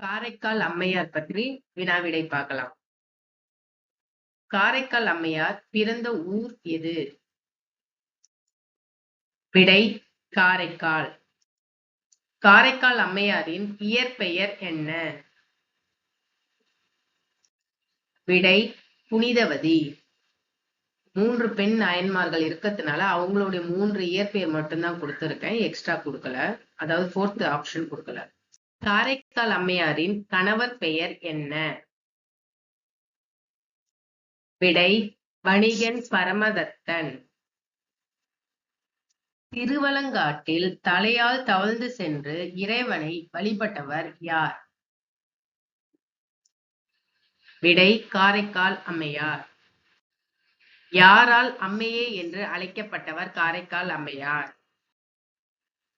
காரைக்கால் அம்மையார் பற்றி வினாவிடை பார்க்கலாம். காரைக்கால் அம்மையார் பிறந்த ஊர் எது? விடை காரைக்கால். காரைக்கால் அம்மையாரின் இயற்பெயர் என்ன? விடை புனிதவதி. மூன்று பெண் நாயன்மார்கள் இருக்கிறதுனால அவங்களுடைய மூன்று இயற்பெயர் மட்டும்தான் கொடுத்துருக்கேன். எக்ஸ்ட்ரா கொடுக்கல. அதாவது ஃபோர்த் ஆப்ஷன் கொடுக்கல. காரைக்கால் அம்மையாரின் கணவர் பெயர் என்ன? விடை வணிகன் பரமதத்தன். திருவலங்காட்டில் தலையால் தவழ்ந்து சென்று இறைவனை வழிபட்டவர் யார்? விடை காரைக்கால் அம்மையார். யாரால் அம்மையே என்று அழைக்கப்பட்டவர் காரைக்கால் அம்மையார்?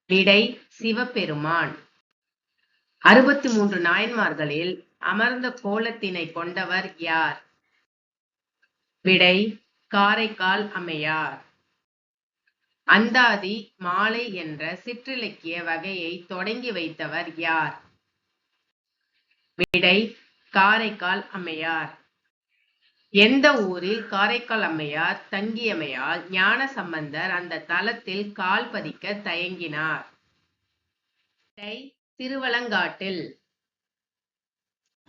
விடை சிவபெருமான். அறுபத்தி மூன்று நாயன்மார்களில் அமர்ந்த கோலத்தினை கொண்டவர் யார்? விடை காரைக்கால் அம்மையார். அந்தாதி மாலை என்ற சிற்றிலக்கிய வகையை தொடங்கி வைத்தவர் யார்? விடை காரைக்கால் அம்மையார். எந்த ஊரில் காரைக்கால் அம்மையார் தங்கியமையால் ஞான சம்பந்தர் அந்த தலத்தில் கால் பதிக்க தயங்கினார்? விடை திருவலங்காட்டில்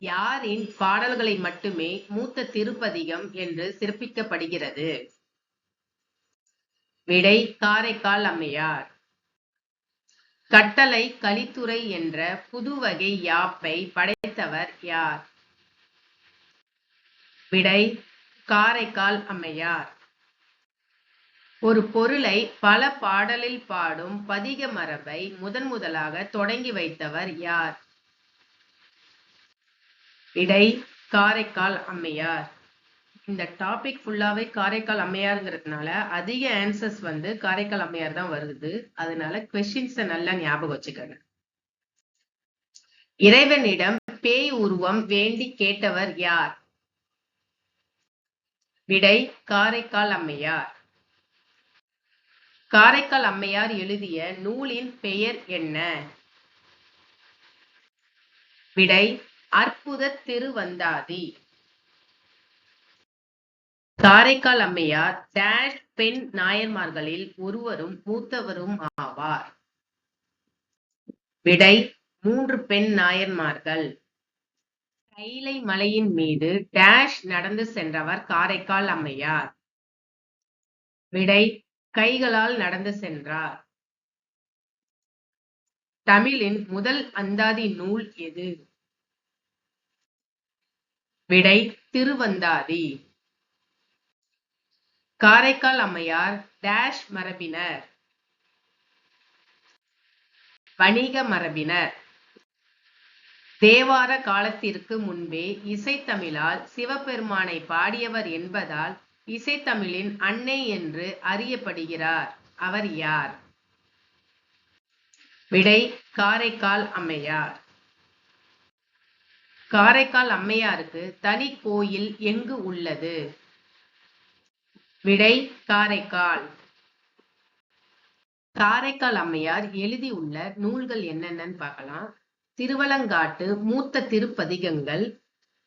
யாரின் பாடல்களை மட்டுமே மூத்த திருப்பதிகம் என்று சிறப்பிக்கப்படுகிறது விடை காரைக்கால் அம்மையார். கட்டளை கலித்துறை என்ற புதுவகை யாப்பை படைத்தவர் யார்? விடை காரைக்கால் அம்மையார். ஒரு பொருளை பல பாடலில் பாடும் பதிக மரபை முதன் முதலாக தொடங்கி வைத்தவர் யார்? இடை காரைக்கால் அம்மையார். இந்த டாபிக் ஃபுல்லாவே காரைக்கால் அம்மையாருங்கிறதுனால அதிக ஆன்சர்ஸ் வந்து காரைக்கால் அம்மையார் தான் வருது. அதனால கொஸ்டின்ஸை நல்லா ஞாபகம் வச்சுக்கோங்க. இறைவனிடம் பேய் உருவம் வேண்டி கேட்டவர் யார்? விடை காரைக்கால் அம்மையார். காரைக்கால் அம்மையார் எழுதிய நூலின் பெயர் என்ன? விடை அற்புத திருவந்தாதி. காரைக்கால் அம்மையார் டேஷ் பெண் நாயன்மார்களில் ஒருவரும் மூத்தவரும் ஆவார். விடை மூன்று பெண் நாயன்மார்கள். கைலை மலையின் மீது டேஷ் நடந்து சென்றவர் காரைக்கால் அம்மையார். விடை கைகளால் நடந்து சென்றார். தமிழின் முதல் அந்தாதி நூல் எது? விடை திருவந்தாதி. காரைக்கால் அம்மையார் டேஷ் மரபினர். வணிக மரபினர். தேவார காலத்திற்கு முன்பே இசைத்தமிழால் சிவபெருமானை பாடியவர் என்பதால் இசைத்தமிழின் அன்னை என்று அறியப்படுகிறார். அவர் யார்? விடை காரைக்கால் அம்மையார். காரைக்கால் அம்மையாருக்கு தனி கோயில் எங்கு உள்ளது? விடை காரைக்கால். காரைக்கால் அம்மையார் எழுதியுள்ள நூல்கள் என்னென்னு பார்க்கலாம். திருவலங்காட்டு மூத்த திருப்பதிகங்கள்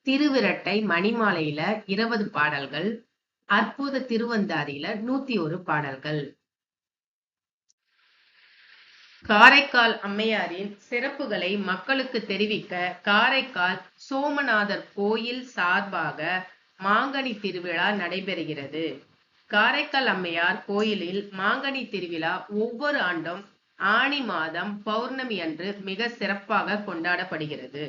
திருவிரட்டை மணிமாலையில இருபது பாடல்கள் அற்புத திருவந்தாரியில நூத்தி ஒரு பாடல்கள். காரைக்கால் அம்மையாரின் சிறப்புகளை மக்களுக்கு தெரிவிக்க காரைக்கால் சோமநாதர் கோயில் சார்பாக மாங்கனி திருவிழா நடைபெறுகிறது. காரைக்கால் அம்மையார் கோயிலில் மாங்கனி திருவிழா ஒவ்வொரு ஆண்டும் ஆணி மாதம் பௌர்ணமி அன்று மிக சிறப்பாக கொண்டாடப்படுகிறது.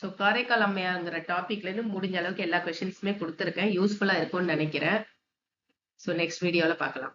ஸோ காரைக்கால் அம்மையாங்கிற டாபிக்லேருந்து முடிஞ்ச அளவுக்கு எல்லா கொஷின்ஸுமே கொடுத்துருக்கேன். யூஸ்ஃபுல்லா இருக்கும்னு நினைக்கிறேன். ஸோ நெக்ஸ்ட் வீடியோல பார்க்கலாம்.